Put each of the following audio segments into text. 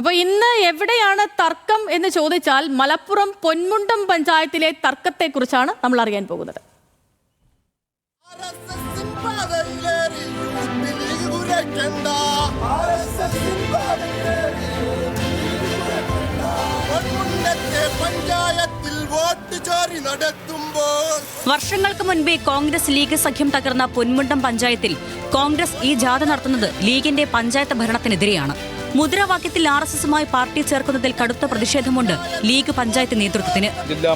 അപ്പൊ ഇന്ന് എവിടെയാണ് തർക്കം എന്ന് ചോദിച്ചാൽ മലപ്പുറം പൊന്മുണ്ടം പഞ്ചായത്തിലെ തർക്കത്തെക്കുറിച്ചാണ് നമ്മൾ അറിയാൻ പോകുന്നത്. പഞ്ചായത്തിൽ വോട്ട് ചോരി നടത്തുമ്പോൾ വർഷങ്ങൾക്ക് മുൻപേ കോൺഗ്രസ് ലീഗ് സഖ്യം തകർന്ന പൊന്മുണ്ടം പഞ്ചായത്തിൽ കോൺഗ്രസ് ഈ ജാഥ നടത്തുന്നത് ലീഗിന്റെ പഞ്ചായത്ത് ഭരണത്തിനെതിരെയാണ്. മുദ്രാവാക്യത്തിൽ ആർ എസ് എസുമായി പാർട്ടി ചേർക്കുന്നതിൽ കടുത്ത പ്രതിഷേധമുണ്ട്. ലീഗ് പഞ്ചായത്ത് നേതൃത്വത്തിന്. ജില്ലാ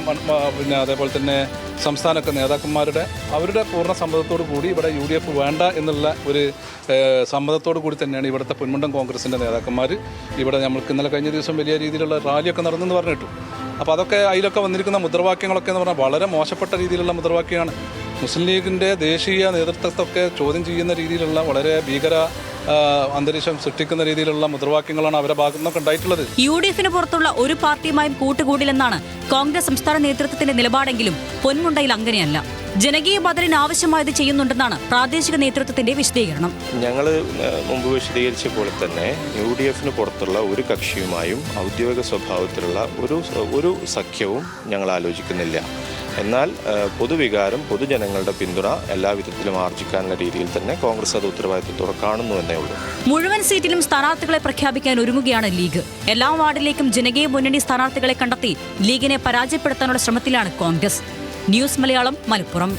പിന്നെ അതേപോലെ തന്നെ സംസ്ഥാനത്തെ നേതാക്കന്മാരുടെ അവരുടെ പൂർണ സമ്മതത്തോടു കൂടി ഇവിടെ യു ഡി എഫ് വേണ്ട എന്നുള്ള ഒരു സമ്മതത്തോടു കൂടി തന്നെയാണ് ഇവിടുത്തെ പൊന്മുണ്ടം കോൺഗ്രസിന്റെ നേതാക്കന്മാർ ഇവിടെ നമ്മൾക്ക് ഇന്നലെ കഴിഞ്ഞ ദിവസം വലിയ രീതിയിലുള്ള റാലിയൊക്കെ നടന്നെന്ന് പറഞ്ഞിട്ടു. അപ്പോൾ അതൊക്കെ അതിലൊക്കെ വന്നിരിക്കുന്ന മുദ്രാവാക്യങ്ങളൊക്കെ എന്ന് പറഞ്ഞാൽ വളരെ മോശപ്പെട്ട രീതിയിലുള്ള മുദ്രാവാക്യമാണ്. മുസ്ലിം ലീഗിന്റെ ദേശീയ നേതൃത്വത്തൊക്കെ ചോദ്യം ചെയ്യുന്ന രീതിയിലുള്ള വളരെ ഭീകര അന്തരീക്ഷം സൃഷ്ടിക്കുന്ന രീതിയിലുള്ള മുദ്രാവാക്യങ്ങളാണ് അവരുടെ ഭാഗത്തു നിന്നൊക്കെ ഉണ്ടായിട്ടുള്ളത്. യു ഡി എഫിന് പുറത്തുള്ള ഒരു പാർട്ടിയുമായും കൂട്ടുകൂടില്ലെന്നാണ് കോൺഗ്രസ് സംസ്ഥാന നേതൃത്വത്തിന്റെ നിലപാടെങ്കിലും പൊന്മുണ്ടയിൽ അങ്ങനെയല്ല. ജനകീയ ബദലിന് ആവശ്യമായത് ചെയ്യുന്നുണ്ടെന്നാണ് പ്രാദേശിക നേതൃത്വത്തിന്റെ വിശദീകരണം. ഞങ്ങൾ മുമ്പ് വിശദീകരിച്ച പോലെ തന്നെ യു ഡി എഫിന് പുറത്തുള്ള ഒരു കക്ഷിയുമായും ഔദ്യോഗിക സ്വഭാവത്തിലുള്ള ഒരു ഒരു സഖ്യവും ഞങ്ങൾ ആലോചിക്കുന്നില്ല. എന്നാൽ പൊതുവികാരം പൊതുജനങ്ങളുടെ പിന്തുണ എല്ലാവിധത്തിലും ആർജിക്കാനുള്ള രീതിയിൽ തന്നെ കോൺഗ്രസ് അത് ഉത്തരവാദിത്വത്തോടെ കാണുന്നു എന്നേ ഉള്ളൂ. മുഴുവൻ സീറ്റിലും സ്ഥാനാർത്ഥികളെ പ്രഖ്യാപിക്കാൻ ഒരുങ്ങുകയാണ് ലീഗ്. എല്ലാ വാർഡിലേക്കും ജനകീയ മുന്നണി സ്ഥാനാർത്ഥികളെ കണ്ടെത്തി ലീഗിനെ പരാജയപ്പെടുത്താനുള്ള ശ്രമത്തിലാണ് കോൺഗ്രസ്. ന്യൂസ് മലയാളം മലപ്പുറം.